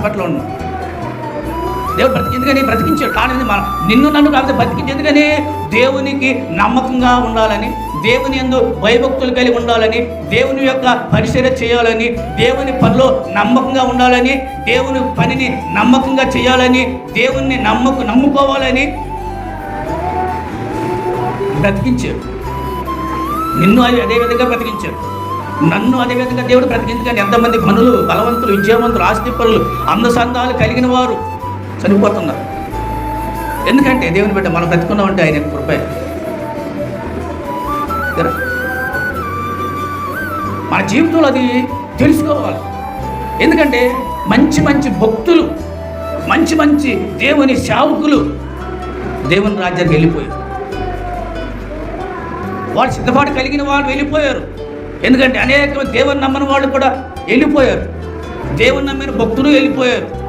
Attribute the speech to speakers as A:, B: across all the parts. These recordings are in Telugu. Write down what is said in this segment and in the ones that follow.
A: హాస్పిటల్లో ఉన్నాం. దేవుడు బ్రతికి ఎందుకని? బ్రతికించాడు. కానీ మనం మన నిన్ను నన్ను కాకపోతే బ్రతికించి. ఎందుకని? దేవునికి నమ్మకంగా ఉండాలని దేవుని ఎందు భయభక్తులు కలిగి ఉండాలని దేవుని యొక్క పరిశీల చేయాలని దేవుని పనిలో నమ్మకంగా ఉండాలని దేవుని పనిని నమ్మకంగా చేయాలని దేవుణ్ణి నమ్మకు నమ్ముకోవాలని బ్రతికించాడు. నిన్ను అదే అదే విధంగా బ్రతికించాడు. నన్ను అదే విధంగా దేవుడు బ్రతికించగానే ఎంతమంది పనులు బలవంతులు విద్యావంతులు ఆస్తిపరులు అందసందాలు కలిగిన వారు చనిపోతున్నారు. ఎందుకంటే దేవుని బిడ్డ మనం బ్రతుకున్నామంటే ఆయన కృపే. మన జీవితంలో అది తెలుసుకోవాలి. ఎందుకంటే మంచి మంచి భక్తులు మంచి మంచి దేవుని సేవకులు దేవుని రాజ్యానికి వెళ్ళిపోయారు. వాళ్ళు సిద్ధపాటు కలిగిన వాళ్ళు వెళ్ళిపోయారు. ఎందుకంటే అనేక దేవుని నమ్మని వాళ్ళు కూడా వెళ్ళిపోయారు. దేవుని నమ్మిన భక్తులు వెళ్ళిపోయారు.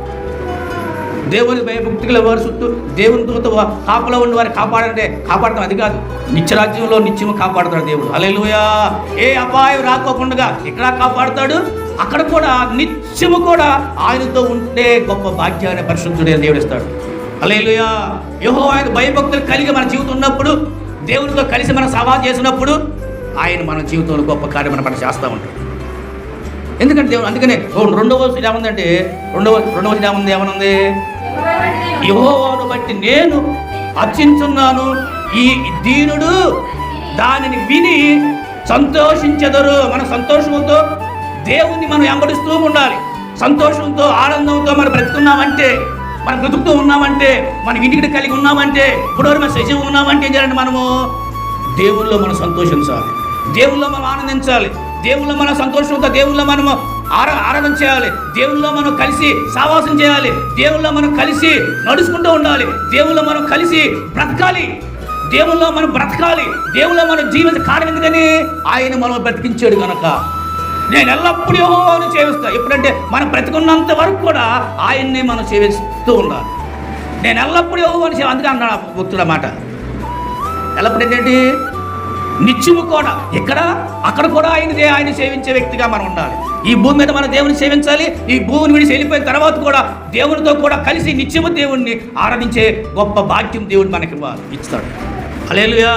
A: దేవుని భయభక్తుల వారి చుట్టూ దేవుని దూత కాపలో కాపలా వారిని కాపాడంటే కాపాడటం అది కాదు. నిత్యరాజ్యంలో నిత్యం కాపాడుతాడు దేవుడు. అలెలుయా ఏ అపాయం రాకోకుండా ఇక్కడ కాపాడుతాడు? అక్కడ కూడా నిత్యము కూడా ఆయనతో ఉంటే గొప్ప భాగ్యాన్ని పరిశుద్ధుడే దేవుడు ఇస్తాడు అలేలుయా యహో ఆయన భయభక్తులు కలిగి మన జీవితం ఉన్నప్పుడు దేవునితో కలిసి మనం సభా చేసినప్పుడు ఆయన మన జీవితంలో గొప్ప కార్యం మనం చేస్తూ ఉంటాడు ఎందుకంటే దేవుడు అందుకనే రెండవ వచనం ఏముందంటే రెండవ రెండవ వచనం ఏముంది? ఏమనుంది యహోవాను బట్టి నేను అర్చించున్నాను ఈ దీనుడు దానిని విని సంతోషించెదరు. మన సంతోషంతో దేవుణ్ణి మనం వెంబడిస్తూ ఉండాలి. సంతోషంతో ఆనందంతో మనం బ్రతుకున్నామంటే మనం బ్రతుకుతూ ఉన్నామంటే మనం ఇంటికి కలిగి ఉన్నామంటే ఇప్పుడు మనం సజీవం ఉన్నామంటే ఏం చేయాలంటే మనము? దేవుల్లో మనం సంతోషించాలి. దేవుల్లో మనం ఆనందించాలి. దేవుల్లో మనం సంతోషంతో దేవుల్లో మనం ఆరా ఆరాధన చేయాలి. దేవుల్లో మనం కలిసి సావాసం చేయాలి. దేవుల్లో మనం కలిసి నడుచుకుంటూ ఉండాలి. దేవుల్లో మనం కలిసి బ్రతకాలి. దేవుల్లో మనం బ్రతకాలి. దేవుల్లో మనం జీవిత కారణం ఎందుకని? ఆయన మనం బ్రతికించాడు కనుక నేను ఎల్లప్పుడూ యహోవాను సేవిస్తాను ఎప్పుడంటే మనం బ్రతికున్నంత వరకు కూడా ఆయన్ని మనం సేవిస్తూ ఉండాలి. నేను ఎల్లప్పుడూ యహోవాను సేవ అందుకే అన్నాడు భక్తుడు అన్నమాట ఎల్లప్పుడు ఏంటంటే నిత్యము కూడా. ఇక్కడ అక్కడ కూడా ఆయనదే ఆయన సేవించే వ్యక్తిగా మనం ఉండాలి. ఈ భూమి మీద మన దేవుని సేవించాలి. ఈ భూమిని విడిచి వెళ్ళిపోయిన తర్వాత కూడా దేవునితో కూడా కలిసి నిత్యము దేవుణ్ణి ఆరాధించే గొప్ప భాగ్యం దేవుడు మనకి ఇస్తాడు. అలేలుయా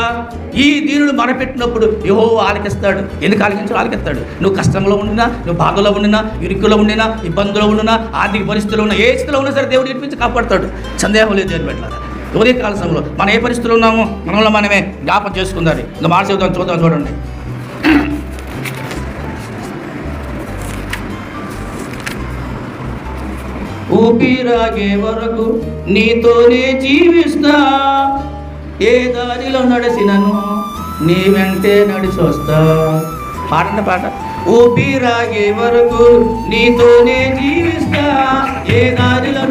A: ఈ దీనుడు మనపెట్టినప్పుడు యహో ఆలకిస్తాడు. ఎందుకు ఆలకించాడు? ఆలకిస్తాడు. నువ్వు కష్టంలో ఉండినా నువ్వు బాధలో ఉండినా ఇరుకులో ఉండినా ఇబ్బందులో ఉండినా ఆర్థిక పరిస్థితుల్లో ఉన్నా ఏ స్థితిలో ఉన్నా సరే దేవుడు ఇప్పించి కాపాడుతాడు. సందేహం లేదు దేవుని పెట్టాలి ఉదయ కాల సమయంలో మనం ఏ పరిస్థితులు ఉన్నామో మనలో మనమే జ్ఞాపం చేసుకుందాం ఇంకా మాట చూద్దాం చూద్దాం చూడండి. ఊపిరాగే వరకు నీతోనే జీవిస్తా. ఏ దారిలో నడిచినను నీ వెంటే నడిచొస్తా. పాడండి పాట. ఊపిరాగే వరకు నీతోనే దారిలో